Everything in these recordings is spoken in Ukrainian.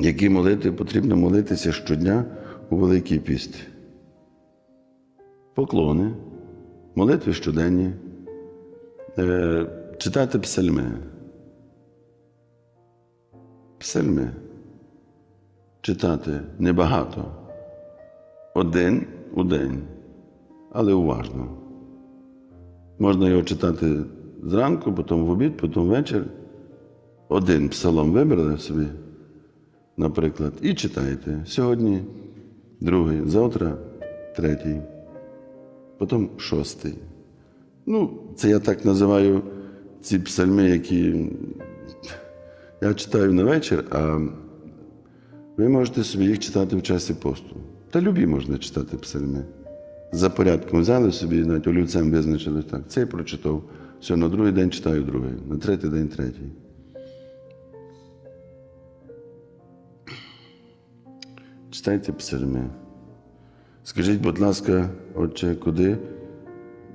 Які молитви потрібно молитися щодня у Великий піст? Поклони, молитви щоденні, е, читати псальми. Псальми. Читати небагато. Один у день, але уважно. Можна його читати зранку, потім в обід, потім ввечері. Один псалом вибрали собі, наприклад, і читаєте. Сьогодні другий, завтра третій, потім шостий. Ну, це я так називаю ці псальми, які я читаю на вечір, а ви можете собі їх читати в часі посту. Та любі можна читати псальми. За порядком взяли собі, навіть олівцем визначили так. Цей прочитав. Все, на другий день читаю другий, на третій день третій. Читайте псальми. Скажіть, будь ласка, отче, куди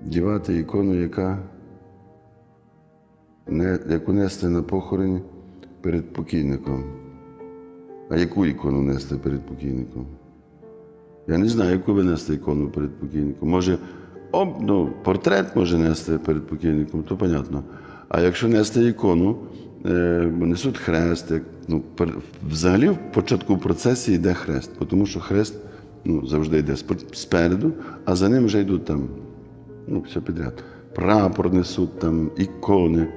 дівати ікону, яка не, яку нести на похороні перед покійником? А яку ікону нести перед покійником? Я не знаю, яку ви нести ікону перед покійником. Може, об, ну, портрет може нести перед покійником, то понятно. А якщо нести ікону, несуть хрест. Як, ну, взагалі в початку процесії йде хрест, тому що хрест ну, завжди йде спереду, а за ним вже йдуть там ну, все підряд. Прапор несуть, там, ікони,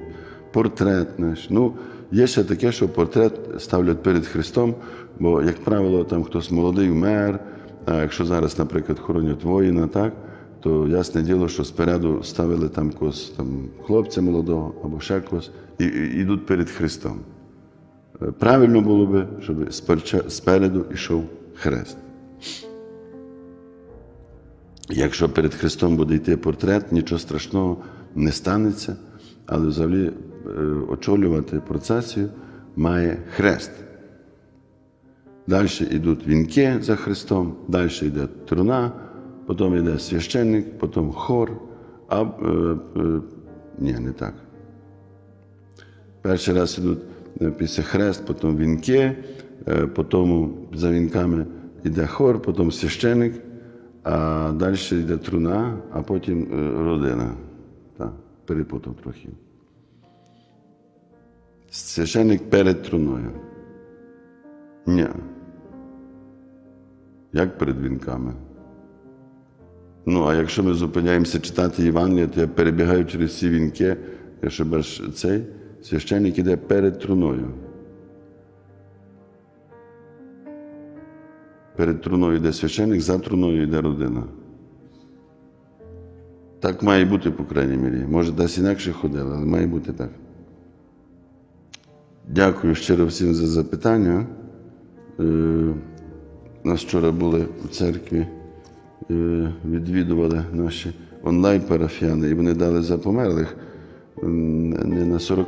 портрет наш. Ну, є ще таке, що портрет ставлять перед Христом, бо, як правило, там хтось молодий вмер, а якщо зараз, наприклад, хоронять воїна, так, то ясне діло, що спереду ставили там когось там, хлопця молодого або ще когось, і, і йдуть перед Христом. Е, Правильно було би, щоб спереду йшов хрест. Якщо перед Христом буде йти портрет, нічого страшного не станеться, але взагалі е, очолювати процесію має хрест. Далі йдуть вінки за Христом, далі йде труна, потім йде священник, потім хор, а е, е, ні, не так. Перший раз йдуть після хрест, потім вінки, е, потім за вінками йде хор, потім священик, а далі йде труна, а потім родина. Так, перепутав трохи. Священик перед труною. Ні. Як перед вінками? Ну, а якщо ми зупиняємося читати Євангелія, то я перебігаю через всі вінки, якщо бачиш цей священник іде перед труною. Перед труною йде священник, за труною йде родина. Так має бути, по крайній мірі. Може, десь інакше ходили, але має бути так. Дякую щиро всім за запитання. Е, У нас вчора були у церкві, відвідували наші онлайн-парафіяни, і вони дали за померлих не на 40